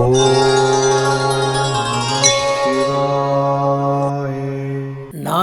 Oh.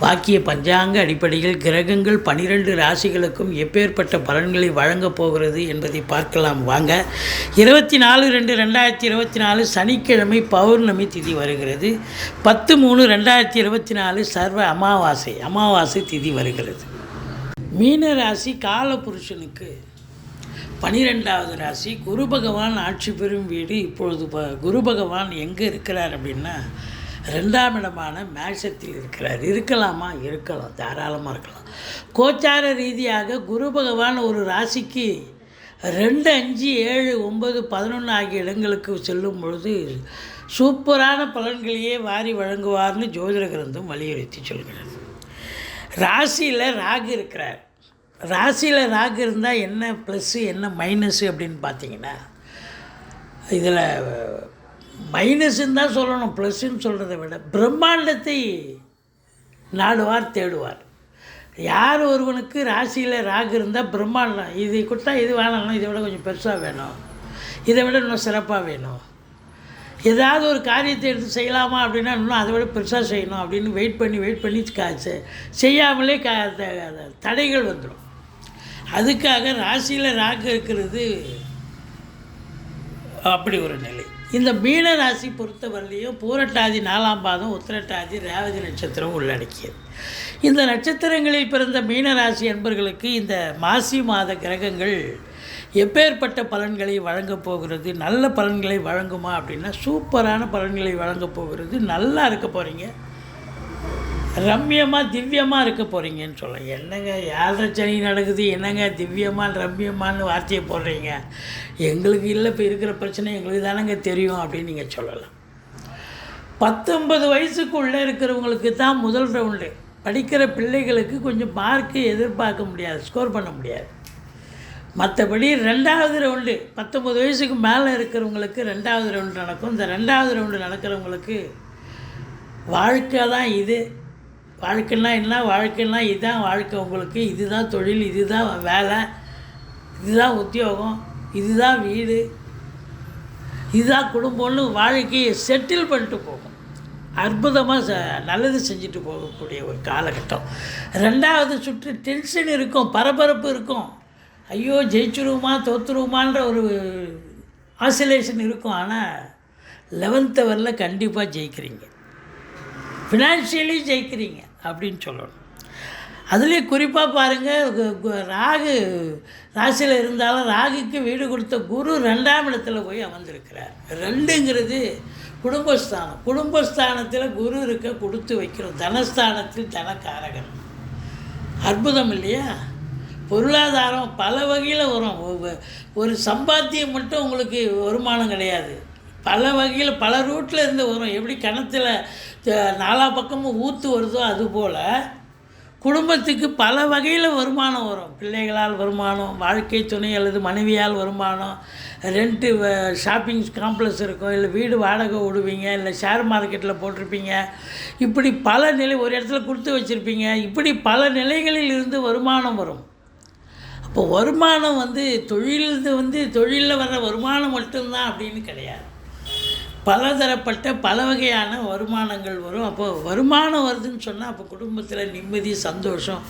வாக்கிய பஞ்சாங்க அடிப்படையில் கிரகங்கள் பனிரெண்டு ராசிகளுக்கும் எப்பேற்பட்ட பலன்களை வழங்கப் போகிறது என்பதை பார்க்கலாம். வாங்க. இருபத்தி நாலு ரெண்டு ரெண்டாயிரத்தி இருபத்தி நாலு சனிக்கிழமை பௌர்ணமி திதி வருகிறது. பத்து மூணு ரெண்டாயிரத்தி இருபத்தி நாலு சர்வ அமாவாசை அமாவாசை திதி வருகிறது. மீன ராசி காலபுருஷனுக்கு பனிரெண்டாவது ராசி. குரு பகவான் ஆட்சி பெறும் வீடு. இப்பொழுது ப குரு பகவான் எங்கே இருக்கிறார் அப்படின்னா ரெண்டாம் இடமான மேஷத்தில் இருக்கிறார். இருக்கலாமா? இருக்கலாம். தாராளமாக இருக்கலாம். கோச்சார ரீதியாக குரு பகவான் ஒரு ராசிக்கு ரெண்டு அஞ்சு ஏழு ஒம்பது பதினொன்று ஆகிய இடங்களுக்கு செல்லும் பொழுது சூப்பரான பலன்களையே வாரி வழங்குவார்னு ஜோதிட கிரந்தம் வலியுறுத்தி சொல்கிறது. ராசியில் ராகு இருக்கிறார். ராசியில் ராகு இருந்தால் என்ன ப்ளஸ்ஸு என்ன மைனஸு அப்படின்னு பார்த்தீங்கன்னா இதில் மைனஸ்ன்னு தான் சொல்லணும் ப்ளஸ்ன்னு சொல்கிறத விட பிரம்மாண்டத்தை நாடுவார் தேடுவார். யார் ஒருவனுக்கு ராசியில் ராகு இருந்தால் பிரம்மாண்டம் இது கொடுத்தா இது வேணாம் இதை விட கொஞ்சம் பெருசாக வேணும். இதை விட இன்னும் சிறப்பாக வேணும். ஏதாவது ஒரு காரியத்தை எடுத்து செய்யலாமா அப்படின்னா இன்னும் அதை விட பெருசாக செய்யணும் அப்படின்னு வெயிட் பண்ணி வெயிட் பண்ணி கா செய்யாமலே க தடைகள் வந்துடும் அதுக்காக ராசியில் ராகு இருக்கிறது அப்படி ஒரு நிலை. இந்த மீன ராசி பொறுத்தவரையிலையும் பூரட்டாதி நாலாம் பாதம் உத்திரட்டாதி ரேவதி நட்சத்திரம் உள்ளடக்கியது. இந்த நட்சத்திரங்களில் பிறந்த மீன ராசி என்பர்களுக்கு இந்த மாசி மாத கிரகங்கள் எப்பேற்பட்ட பலன்களை வழங்கப் போகிறது நல்ல பலன்களை வழங்குமா அப்படின்னா சூப்பரான பலன்களை வழங்கப் போகிறது நல்லா இருக்க போகிறீங்க ரம்யமாக திவ்யமாக இருக்க போகிறீங்கன்னு சொல்ல என்னங்க யாழரை சனி நடக்குது என்னங்க திவ்யமாக ரம்யமான்னு வார்த்தையை போடுறீங்க? எங்களுக்கு இல்லை இப்போ இருக்கிற பிரச்சனை எங்களுக்கு தானங்க தெரியும் அப்படின்னு நீங்கள் சொல்லலாம். பத்தொன்பது வயசுக்குள்ளே இருக்கிறவங்களுக்கு தான் முதல் ரவுண்டு படிக்கிற பிள்ளைகளுக்கு கொஞ்சம் மார்க்கு எதிர்பார்க்க முடியாது ஸ்கோர் பண்ண முடியாது. மற்றபடி ரெண்டாவது ரவுண்டு பத்தொம்பது வயசுக்கு மேலே இருக்கிறவங்களுக்கு ரெண்டாவது ரவுண்டு நடக்கும். இந்த ரெண்டாவது ரவுண்டு நடக்கிறவங்களுக்கு வாழ்க்கை தான் இது. வாழ்க்கைன்னா என்ன? வாழ்க்கைன்னா இதுதான் வாழ்க்கை உங்களுக்கு. இதுதான் தொழில் இதுதான் வேலை இதுதான் உத்தியோகம் இதுதான் வீடு இதுதான் குடும்பம்னு வாழ்க்கையை செட்டில் பண்ணிட்டு போகும். அற்புதமாக ச நல்லது செஞ்சுட்டு போகக்கூடிய ஒரு காலகட்டம். ரெண்டாவது சுற்று டென்ஷன் இருக்கும் பரபரப்பு இருக்கும். ஐயோ ஜெயிச்சிருவோமா தோத்துருவோமான்ற ஒரு ஆசிலேஷன் இருக்கும். ஆனால் லெவன்த் ஹவரில் கண்டிப்பாக ஜெயிக்கிறீங்க. ஃபினான்ஷியலி ஜெயிக்கிறீங்க. அப்படின்னு சொல்லணும். அதுலேயும் குறிப்பாக பாருங்கள் ராகு ராசியில் இருந்தாலும் ராகுக்கு வீடு கொடுத்த குரு ரெண்டாம் இடத்துல போய் அமர்ந்திருக்கிறார். ரெண்டுங்கிறது குடும்பஸ்தானம். குடும்பஸ்தானத்தில் குரு இருக்க கொடுத்து வைக்கிறோம் தனஸ்தானத்தில் தனக்காரகன். அற்புதம் இல்லையா? பொருளாதாரம் பல வகையில் வரும். ஒரு சம்பாத்தியம் மட்டும் உங்களுக்கு வருமானம் கிடையாது. பல வகையில் பல ரூட்டில் இருந்து வரும். எப்படி கிணத்துல நாலா பக்கமும் ஊற்று வருதோ அதுபோல் குடும்பத்துக்கு பல வகையில் வருமானம் வரும். பிள்ளைகளால் வருமானம் வாழ்க்கை துணை அல்லது மனைவியால் வருமானம் ரெண்ட்டு ஷாப்பிங் காம்ப்ளெக்ஸ் இருக்கும் இல்லை வீடு வாடகை விடுவீங்க இல்லை ஷேர் மார்க்கெட்டில் போட்டிருப்பீங்க. இப்படி பல நிலை ஒரு இடத்துல கொடுத்து வச்சுருப்பீங்க. இப்படி பல நிலைகளில் இருந்து வருமானம் வரும். அப்போ வருமானம் வந்து தொழில் வந்து தொழிலில் வர்ற வருமானம் மட்டும்தான் அப்படின்னு கிடையாது. பலதரப்பட்ட பல வகையான வருமானங்கள் வரும். அப்போ வருமானம் வருதுன்னு சொன்னால் அப்போ குடும்பத்தில் நிம்மதி சந்தோஷம்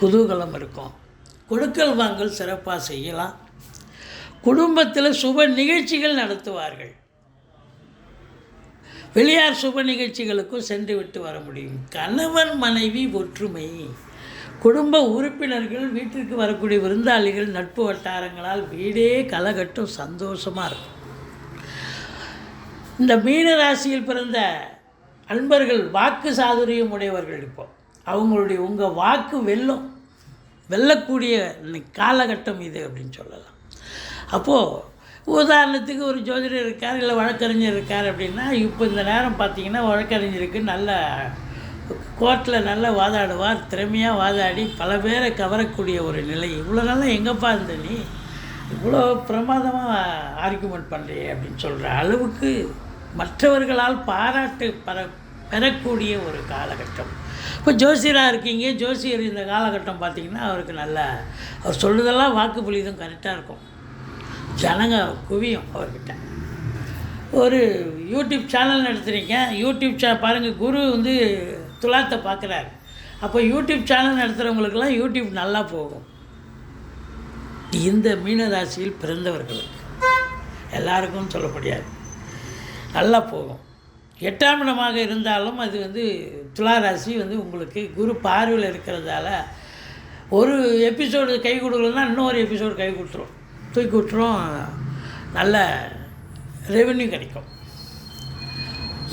குதூகலம் இருக்கும். கொடுக்கல் வாங்கல் சிறப்பாக செய்யலாம். குடும்பத்தில் சுப நிகழ்ச்சிகள் நடத்துவார்கள். வெளியார் சுப நிகழ்ச்சிகளுக்கும் சென்று விட்டு வர முடியும். கணவன் மனைவி ஒற்றுமை. குடும்ப உறுப்பினர்கள் வீட்டிற்கு வரக்கூடிய விருந்தாளிகள் நட்பு வட்டாரங்களால் வீடே கலகட்டும் சந்தோஷமாக இருக்கும். இந்த மீன ராசியில் பிறந்த அன்பர்கள் வாக்கு சாதுரியம் உடையவர்கள் இப்போ அவங்களுடைய உங்கள் வாக்கு வெல்லும். வெல்லக்கூடிய காலகட்டம் இது அப்படின்னு சொல்லலாம். அப்போது உதாரணத்துக்கு ஒரு ஜோதிடர் இருக்கார் இல்லை வழக்கறிஞர் இருக்கார் அப்படின்னா இப்போ இந்த நேரம் பார்த்தீங்கன்னா வழக்கறிஞருக்கு நல்ல கோர்ட்டில் நல்லா வாதாடுவார் திறமையாக வாதாடி பல பேரை கவரக்கூடிய ஒரு நிலை. இவ்வளோ நல்லா எங்கேப்பா இருந்த நீ? இவ்வளோ பிரமாதமாக ஆர்குமெண்ட் பண்ணுறியே அப்படின்னு சொல்கிற அளவுக்கு மற்றவர்களால் பாராட்டு பெற பெறக்கூடிய ஒரு காலகட்டம். இப்போ ஜோசியராக இருக்கீங்க ஜோசியர் இந்த காலகட்டம் பார்த்தீங்கன்னா அவருக்கு நல்ல அவர் சொல்கிறதெல்லாம் வாக்கு புலிதும் கரெக்டாக இருக்கும். ஜனங்க குவியும் அவர்கிட்ட. ஒரு யூடியூப் சேனல் நடத்துகிறீங்க யூடியூப் சே பாருங்கள் குரு வந்து துலாத்தை பார்க்குறாரு. அப்போ யூடியூப் சேனல் நடத்துகிறவங்களுக்கெல்லாம் யூடியூப் நல்லா போகும். இந்த மீனராசியில் பிறந்தவர்களுக்கு. எல்லாருக்கும் சொல்ல முடியாது. நல்லா போகும். எட்டாம் இடமாக இருந்தாலும் அது வந்து துளாராசி வந்து உங்களுக்கு குரு பார்வையில் இருக்கிறதால ஒரு எபிசோடு கை கொடுக்கலன்னா இன்னொரு எபிசோடு கை கொடுத்துரும். தூக்கி விட்டுரும். நல்ல ரெவென்யூ கிடைக்கும்.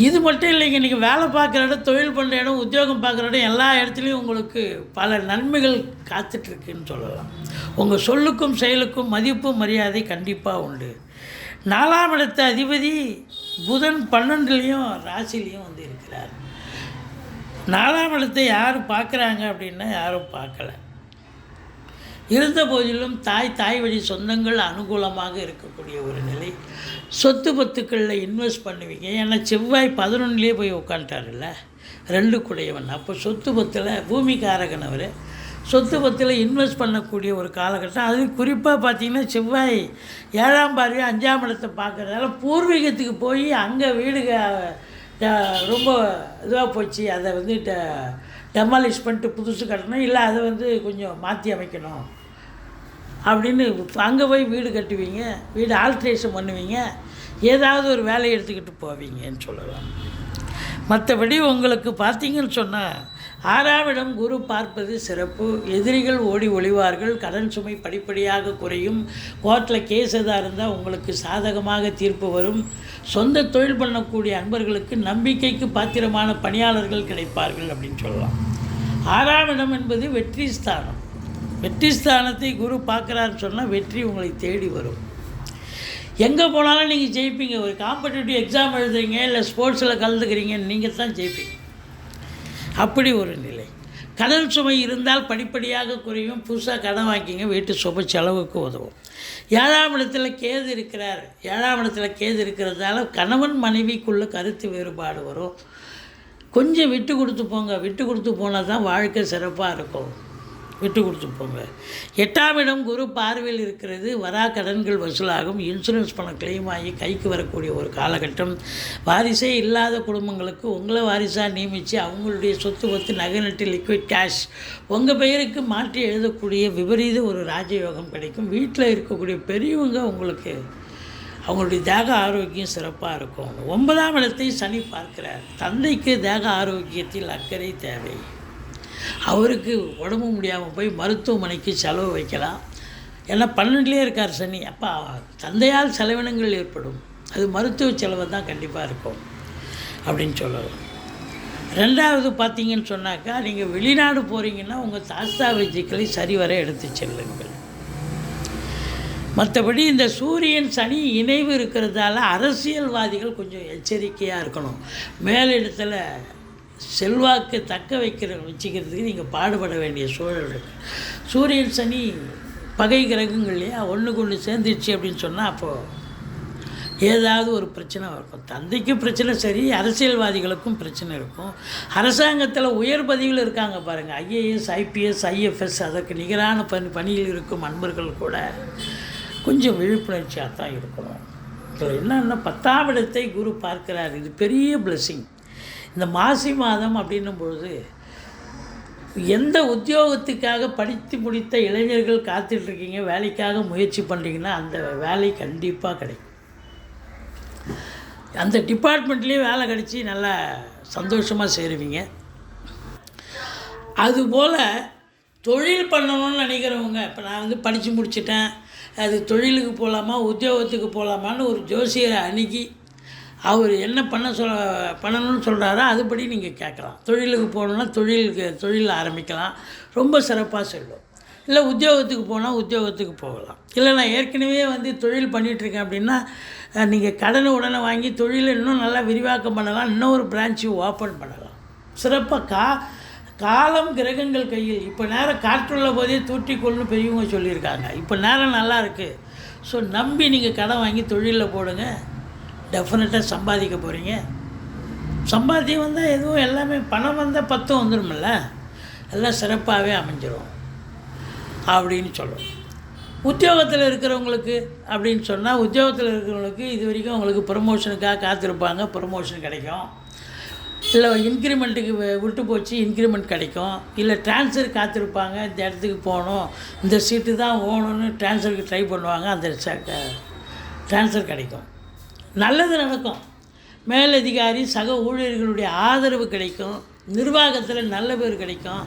இது மட்டும் இல்லைங்க நீங்கள் வேலை பார்க்குற இடம் தொழில் பண்ணுற இடம் உத்தியோகம் பார்க்குற இடம் எல்லா இடத்துலையும் உங்களுக்கு பல நன்மைகள் காத்துட்ருக்குன்னு சொல்லலாம். உங்கள் சொல்லுக்கும் செயலுக்கும் மதிப்பு மரியாதை கண்டிப்பாக உண்டு. நாலாம் இடத்த அதிபதி புதன் பன்னெண்டுலேயும் ராசிலையும் வந்து இருக்கிறார். நாலாம் இடத்தை யார் பார்க்குறாங்க அப்படின்னா யாரும் பார்க்கல. இருந்த போதிலும் தாய் தாய் வழி சொந்தங்கள் அனுகூலமாக இருக்கக்கூடிய ஒரு நிலை. சொத்து பத்துக்களில் இன்வெஸ்ட் பண்ணுவீங்க. ஏன்னா செவ்வாய் பதினொன்றுலேயே போய் உட்காந்துட்டார்ல ரெண்டு குடையவன். அப்போ சொத்து பத்தில் பூமிக்காரகன் அவர். சொத்து பத்தில் இன்வெஸ்ட் பண்ணக்கூடிய ஒரு காலகட்டம். அது குறிப்பாக பார்த்தீங்கன்னா செவ்வாய் ஏழாம் பார்வை அஞ்சாம் இடத்தை பார்க்குறதால பூர்வீகத்துக்கு போய் அங்கே வீடு ரொம்ப இதுவாக போச்சு. அதை வந்து டெமாலிஷ் பண்ணிட்டு புதுசு கட்டணும். இல்லை அதை வந்து கொஞ்சம் மாற்றி அமைக்கணும். அப்படின்னு அங்கே போய் வீடு கட்டுவீங்க. வீடு ஆல்ட்ரேஷன் பண்ணுவீங்க. ஏதாவது ஒரு வேலையை எடுத்துக்கிட்டு போவீங்கன்னு சொல்லலாம். மற்றபடி உங்களுக்கு பார்த்தீங்கன்னு சொன்னால் ஆறாம் இடம் குரு பார்ப்பது சிறப்பு. எதிரிகள் ஓடி ஒளிவார்கள். கடன் சுமை படிப்படியாக குறையும். கோர்ட்டில் கேஸ் எதாக இருந்தால் உங்களுக்கு சாதகமாக தீர்ப்பு வரும். சொந்த தொழில் பண்ணக்கூடிய அன்பர்களுக்கு நம்பிக்கைக்கு பாத்திரமான பணியாளர்கள் கிடைப்பார்கள் அப்படின்னு சொல்லலாம். ஆறாம் இடம் என்பது வெற்றி ஸ்தானம். வெற்றி ஸ்தானத்தை குரு பார்க்குறாருன்னு சொன்னால் வெற்றி உங்களை தேடி வரும். எங்கே போனாலும் நீங்கள் ஜெயிப்பீங்க. ஒரு காம்படிட்டிவ் எக்ஸாம் எழுதுறீங்க இல்லை ஸ்போர்ட்ஸில் கலந்துக்கிறீங்க நீங்கள் தான் ஜெயிப்பீங்க. அப்படி ஒரு நிலை. கடன் சுமை இருந்தால் படிப்படியாக குறையும். புதுசாக கடன் வாங்கிங்க வீட்டு சுப செலவுக்கு உதவும். ஏழாம் இடத்துல கேது இருக்கிறார். ஏழாம் இடத்துல கேது இருக்கிறதால கணவன் மனைவிக்குள்ளே கருத்து வேறுபாடு வரும். கொஞ்சம் விட்டு கொடுத்து போங்க. விட்டு கொடுத்து போனால் தான் வாழ்க்கை சிறப்பாக இருக்கும். விட்டு கொடுத்து போங்க எட்டாம் இடம் குரு பார்வையில் இருக்கிறது. வரா கடன்கள் வசூலாகும். இன்சூரன்ஸ் பணம் கிளைம் ஆகி கைக்கு வரக்கூடிய ஒரு காலகட்டம். வாரிசே இல்லாத குடும்பங்களுக்கு உங்களை வாரிசாக நியமித்து அவங்களுடைய சொத்து ஒத்து நகை நட்டு லிக்விட் கேஷ் உங்கள் பெயருக்கு மாற்றி எழுதக்கூடிய விபரீத ஒரு ராஜயோகம் கிடைக்கும். வீட்டில் இருக்கக்கூடிய பெரியவங்க உங்களுக்கு அவங்களுடைய தேக ஆரோக்கியம் சிறப்பாக இருக்கும். ஒன்பதாம் இடத்தை சனி பார்க்கிறார். தந்தைக்கு தேக ஆரோக்கியத்தில் அக்கறை தேவை. அவருக்கு உடம்பு முடியாமல் போய் மருத்துவமனைக்கு செலவு வைக்கலாம். ஏன்னா பன்னெண்டுலேயே இருக்கார் சனி. அப்போ தந்தையால் செலவினங்கள் ஏற்படும். அது மருத்துவ செலவு தான் கண்டிப்பாக இருக்கும் அப்படின்னு சொல்லலாம். ரெண்டாவது பார்த்தீங்கன்னு சொன்னாக்கா நீங்கள் வெளிநாடு போகிறீங்கன்னா உங்கள் தாஸ்தா வைத்தியங்களை சரிவர எடுத்து செல்லுங்கள். மற்றபடி இந்த சூரியன் சனி இணைவு இருக்கிறதால அரசியல்வாதிகள் கொஞ்சம் எச்சரிக்கையாக இருக்கணும். மேலிடத்தில் செல்வாக்கு தக்க வைக்கிற வச்சுக்கிறதுக்கு நீங்கள் பாடுபட வேண்டிய சூழல் சூரியன் சனி பகை கிரகங்கள் இல்லையா? ஒன்றுக்கு ஒன்று சேர்ந்துருச்சு அப்படின்னு சொன்னால் அப்போது ஏதாவது ஒரு பிரச்சனை இருக்கும் தந்தைக்கும் பிரச்சனை சரி அரசியல்வாதிகளுக்கும் பிரச்சனை இருக்கும். அரசாங்கத்தில் உயர் பதவியில் இருக்காங்க பாருங்கள் ஐஏஎஸ் ஐபிஎஸ் ஐஎஃப்எஸ் அதற்கு நிகரான பணி பணியில் இருக்கும் அன்பர்கள் கூட கொஞ்சம் விழிப்புணர்ச்சியாக தான் இருக்கணும். இதில் என்னன்னா பத்தாம் இடத்தை குரு பார்க்கிறார். இது பெரிய blessing. இந்த மாசி மாதம் அப்படின்னும் பொழுது எந்த உத்தியோகத்துக்காக படித்து முடித்த இளைஞர்கள் காத்துட்ருக்கீங்க வேலைக்காக முயற்சி பண்ணுறீங்கன்னா அந்த வேலை கண்டிப்பாக கிடைக்கும். அந்த டிபார்ட்மெண்ட்லேயும் வேலை கிடச்சி நல்லா சந்தோஷமாக சேருவீங்க. அதுபோல் தொழில் பண்ணணும்னு நினைக்கிறவங்க இப்போ நான் வந்து படித்து முடிச்சிட்டேன் அது தொழிலுக்கு போகலாமா உத்தியோகத்துக்கு போகலாமான்னு ஒரு ஜோசியரை அணுகி அவர் என்ன பண்ண சொல் பண்ணணும்னு சொல்கிறாரோ அதுபடி நீங்கள் கேட்கலாம். தொழிலுக்கு போகணுன்னா தொழிலுக்கு தொழில் ஆரம்பிக்கலாம். ரொம்ப சிறப்பாக சொல்லும். இல்லை உத்தியோகத்துக்கு போனால் உத்தியோகத்துக்கு போகலாம். இல்லை நான் ஏற்கனவே வந்து தொழில் பண்ணிகிட்ருக்கேன் அப்படின்னா நீங்கள் கடனை உடனே வாங்கி தொழிலை இன்னும் நல்லா விரிவாக்கம் பண்ணலாம். இன்னொரு பிரான்ச்சு ஓப்பன் பண்ணலாம். சிறப்பாக கா காலம் கிரகங்கள் கையில். இப்போ நேரம் காற்றுள்ள போதே தூற்றிக்கொள்னு பெரியவங்க சொல்லியிருக்காங்க. இப்போ நேரம் நல்லா இருக்குது ஸோ நம்பி நீங்கள் கடன் வாங்கி தொழிலில் போடுங்க. டெஃபினட்டாக சம்பாதிக்க போகிறீங்க சம்பாத்தியம் வந்தால் எதுவும் எல்லாமே பணம் வந்தால் பத்தும் வந்துடும்ல எல்லாம் சிறப்பாகவே அமைஞ்சிரும். அப்படின்னு சொல்லுவோம் உத்தியோகத்தில் இருக்கிறவங்களுக்கு அப்படின்னு சொன்னால் உத்தியோகத்தில் இருக்கிறவங்களுக்கு இது வரைக்கும் அவங்களுக்கு ப்ரமோஷனுக்காக காத்திருப்பாங்க. ப்ரொமோஷன் கிடைக்கும். இல்லை இன்க்ரிமெண்ட்டுக்கு விட்டு போச்சு இன்க்ரிமெண்ட் கிடைக்கும். இல்லை ட்ரான்ஸ்ஃபர் காத்திருப்பாங்க. இந்த இடத்துக்கு போகணும். இந்த சீட்டு தான் ஓகணும்னு ட்ரான்ஸ்ஃபருக்கு ட்ரை பண்ணுவாங்க. அந்த ட்ரான்ஸ்ஃபர் கிடைக்கும். நல்லது நடக்கும். மேலதிகாரி சக ஊழியர்களுடைய ஆதரவு கிடைக்கும். நிர்வாகத்தில் நல்ல பேர் கிடைக்கும்.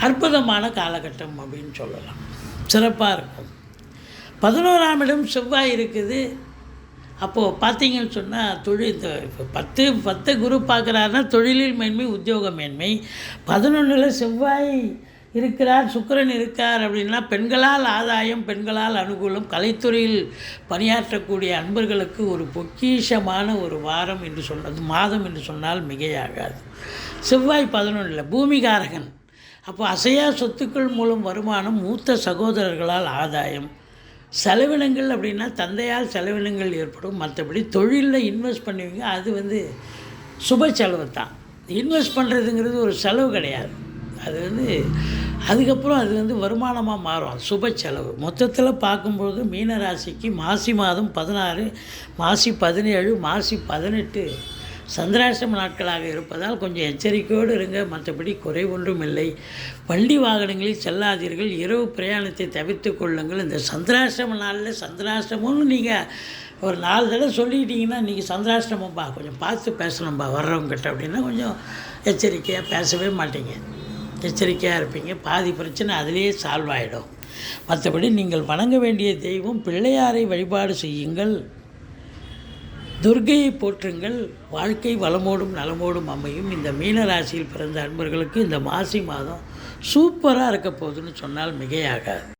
அற்புதமான காலகட்டம் அப்படின்னு சொல்லலாம். சிறப்பாக இருக்கும். பதினோராம் இடம் செவ்வாய் இருக்குது. அப்போது பார்த்தீங்கன்னு சொன்னால் தொழில் இந்த இப்போ பத்து பத்து குரு பார்க்குறாருன்னா தொழிலில் மேன்மை உத்தியோக மேன்மை. பதினொன்றில் செவ்வாய் இருக்கிறார் சுக்கிரன் இருக்கார் அப்படின்னா பெண்களால் ஆதாயம் பெண்களால் அனுகூலம் கலைத்துறையில் பணியாற்றக்கூடிய அன்பர்களுக்கு ஒரு பொக்கிஷமான ஒரு வாரம் என்று சொன்னது மாதம் என்று சொன்னால் மிகையாகாது. செவ்வாய் பதினொன்றில் பூமிகாரகன். அப்போ அசையா சொத்துக்கள் மூலம் வருமானம் மூத்த சகோதரர்களால் ஆதாயம். செலவினங்கள் அப்படின்னா தந்தையால் செலவினங்கள் ஏற்படும். மற்றபடி தொழிலில் இன்வெஸ்ட் பண்ணுவீங்க அது வந்து சுப செலவு தான். இன்வெஸ்ட் பண்ணுறதுங்கிறது ஒரு செலவு கிடையாது. அது வந்து அதுக்கப்புறம் அது வந்து வருமானமாக மாறும். சுப செலவு. மொத்தத்தில் பார்க்கும்பொழுது மீன ராசிக்கு மாசி மாதம் பதினாறு மாசி பதினேழு மாசி பதினெட்டு சந்திராசிரம நாட்களாக இருப்பதால் கொஞ்சம் எச்சரிக்கையோடு இருங்க. மற்றபடி குறை ஒன்றும் இல்லை வண்டி வாகனங்களில் செல்லாதீர்கள். இரவு பிரயாணத்தை தவிர்த்து கொள்ளுங்கள். இந்த சந்திராசிரம நாளில் சந்திராசிரமம்னு நீங்கள் ஒரு நாலு தடவை சொல்லிக்கிட்டீங்கன்னா நீங்கள் சந்திராசிரமம்பா கொஞ்சம் பார்த்து பேசணும்பா வர்றவங்ககிட்ட அப்படின்னா கொஞ்சம் எச்சரிக்கையாக பேசவே மாட்டீங்க. எச்சரிக்கையாக இருப்பீங்க. பாதி பிரச்சனை அதிலேயே சால்வ் ஆகிடும் மற்றபடி நீங்கள் வணங்க வேண்டிய தெய்வம் பிள்ளையாரை வழிபாடு செய்யுங்கள். துர்கையை போற்றுங்கள். வாழ்க்கை வளமோடும் நலமோடும் அமையும். இந்த மீன ராசியில் பிறந்த அன்பர்களுக்கு இந்த மாசி மாதம் சூப்பராக இருக்க போகுதுன்னு சொன்னால் மிகையாகாது.